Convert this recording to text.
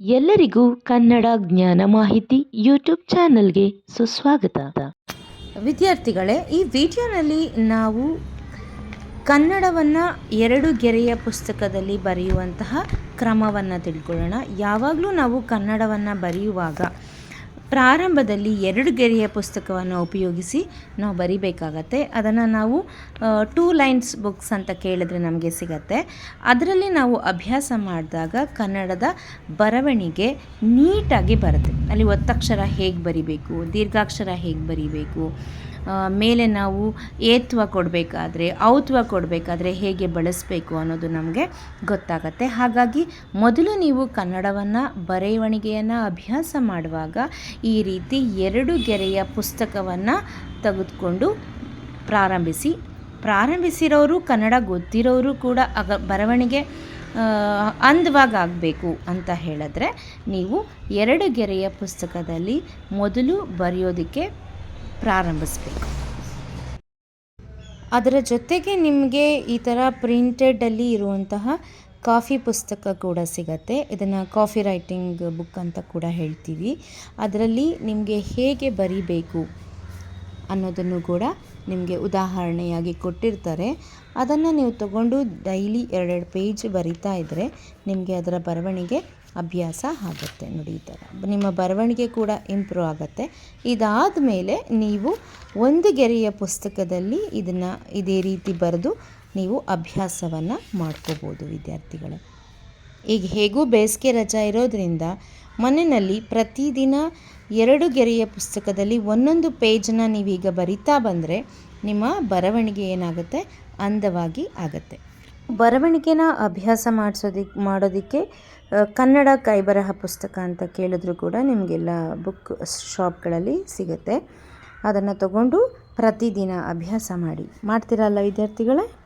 ಎಲ್ಲರಿಗೂ ಕನ್ನಡ ಜ್ಞಾನ ಮಾಹಿತಿ ಯೂಟ್ಯೂಬ್ ಚಾನಲ್ಗೆ ಸುಸ್ವಾಗತ. ವಿದ್ಯಾರ್ಥಿಗಳೇ, ಈ ವಿಡಿಯೋನಲ್ಲಿ ನಾವು ಕನ್ನಡವನ್ನು ಎರಡು ಗೆರೆಯ ಪುಸ್ತಕದಲ್ಲಿ ಬರೆಯುವಂತಹ ಕ್ರಮವನ್ನು ತಿಳ್ಕೊಳ್ಳೋಣ. ಯಾವಾಗಲೂ ನಾವು ಕನ್ನಡವನ್ನು ಬರೆಯುವಾಗ ಪ್ರಾರಂಭದಲ್ಲಿ ಎರಡು ಗೆರೆಯ ಪುಸ್ತಕವನ್ನು ಉಪಯೋಗಿಸಿ ನಾವು ಬರಿಬೇಕಾಗತ್ತೆ. ಅದನ್ನು ನಾವು ಟೂ ಲೈನ್ಸ್ ಬುಕ್ಸ್ ಅಂತ ಕೇಳಿದ್ರೆ ನಮಗೆ ಸಿಗತ್ತೆ. ಅದರಲ್ಲಿ ನಾವು ಅಭ್ಯಾಸ ಮಾಡಿದಾಗ ಕನ್ನಡದ ಬರವಣಿಗೆ ನೀಟಾಗಿ ಬರುತ್ತೆ. ಅಲ್ಲಿ ಒತ್ತಕ್ಷರ ಹೇಗೆ ಬರಿಬೇಕು, ದೀರ್ಘಾಕ್ಷರ ಹೇಗೆ ಬರಿಬೇಕು ಮೇಲೆ ನಾವು ಏತ್ವ ಕೊಡಬೇಕಾದ್ರೆ, ಔತ್ವ ಕೊಡಬೇಕಾದ್ರೆ ಹೇಗೆ ಬಳಸಬೇಕು ಅನ್ನೋದು ನಮಗೆ ಗೊತ್ತಾಗತ್ತೆ. ಹಾಗಾಗಿ ಮೊದಲು ನೀವು ಕನ್ನಡವನ್ನು ಬರೆವಣಿಗೆಯನ್ನು ಅಭ್ಯಾಸ ಮಾಡುವಾಗ ಈ ರೀತಿ ಎರಡು ಗೆರೆಯ ಪುಸ್ತಕವನ್ನು ತೆಗೆದುಕೊಂಡು ಪ್ರಾರಂಭಿಸಿ. ಪ್ರಾರಂಭಿಸಿರೋರು ಕನ್ನಡ ಗೊತ್ತಿರೋರು ಕೂಡ ಅಗ, ಬರವಣಿಗೆ ಅಂದವಾಗಬೇಕು ಅಂತ ಹೇಳಿದ್ರೆ ನೀವು ಎರಡು ಗೆರೆಯ ಪುಸ್ತಕದಲ್ಲಿ ಮೊದಲು ಬರೆಯೋದಕ್ಕೆ ಪ್ರಾರಂಭಿಸಬೇಕು. ಅದರ ಜೊತೆಗೆ ನಿಮಗೆ ಈ ಥರ ಪ್ರಿಂಟೆಡಲ್ಲಿ ಇರುವಂತಹ ಕಾಫಿ ಪುಸ್ತಕ ಕೂಡ ಸಿಗತ್ತೆ. ಇದನ್ನು ಕಾಫಿ ರೈಟಿಂಗ್ ಬುಕ್ ಅಂತ ಕೂಡ ಹೇಳ್ತೀವಿ. ಅದರಲ್ಲಿ ನಿಮಗೆ ಹೇಗೆ ಬರಿಬೇಕು? ಅನ್ನೋದನ್ನು ಕೂಡ ನಿಮಗೆ ಉದಾಹರಣೆಯಾಗಿ ಕೊಟ್ಟಿರ್ತಾರೆ. ಅದನ್ನು ನೀವು ತಗೊಂಡು ಡೈಲಿ ಎರಡೆರಡು ಪೇಜ್ ಬರಿತಾ ಇದ್ದರೆ ನಿಮಗೆ ಅದರ ಬರವಣಿಗೆ ಅಭ್ಯಾಸ ಆಗುತ್ತೆ ನೋಡಿ ಈ ಥರ. ನಿಮ್ಮ ಬರವಣಿಗೆ ಕೂಡ ಇಂಪ್ರೂವ್ ಆಗುತ್ತೆ. ಇದಾದ ಮೇಲೆ ನೀವು ಒಂದು ಗೆರೆಯ ಪುಸ್ತಕದಲ್ಲಿ ಇದನ್ನು ಇದೇ ರೀತಿ ಬರೆದು ನೀವು ಅಭ್ಯಾಸವನ್ನು ಮಾಡ್ಕೋಬೋದು ವಿದ್ಯಾರ್ಥಿಗಳೇ. ಈಗ ಹೇಗೂ ಬೇಸಿಗೆ ರಜಾ ಇರೋದ್ರಿಂದ ಮನೆಯಲ್ಲಿ ಪ್ರತಿದಿನ ಎರಡು ಗೆರೆಯ ಪುಸ್ತಕದಲ್ಲಿ ಒಂದೊಂದು ಪೇಜನ್ನ ನೀವೀಗ ಬರಿತಾ ಬಂದರೆ ನಿಮ್ಮ ಬರವಣಿಗೆ ಏನಾಗುತ್ತೆ? ಅಂದವಾಗಿ ಆಗುತ್ತೆ. ಬರವಣಿಗೆನ ಅಭ್ಯಾಸ ಮಾಡಿಸೋದಕ್ಕೆ ಮಾಡೋದಕ್ಕೆ ಕನ್ನಡ ಕೈಬರಹ ಪುಸ್ತಕ ಅಂತ ಕೇಳಿದ್ರು ಕೂಡ ನಿಮಗೆಲ್ಲ ಬುಕ್ ಶಾಪ್ಗಳಲ್ಲಿ ಸಿಗುತ್ತೆ. ಅದನ್ನು ತಗೊಂಡು ಪ್ರತಿದಿನ ಅಭ್ಯಾಸ ಮಾಡಿ. ಮಾಡ್ತೀರಲ್ಲ ವಿದ್ಯಾರ್ಥಿಗಳೇ?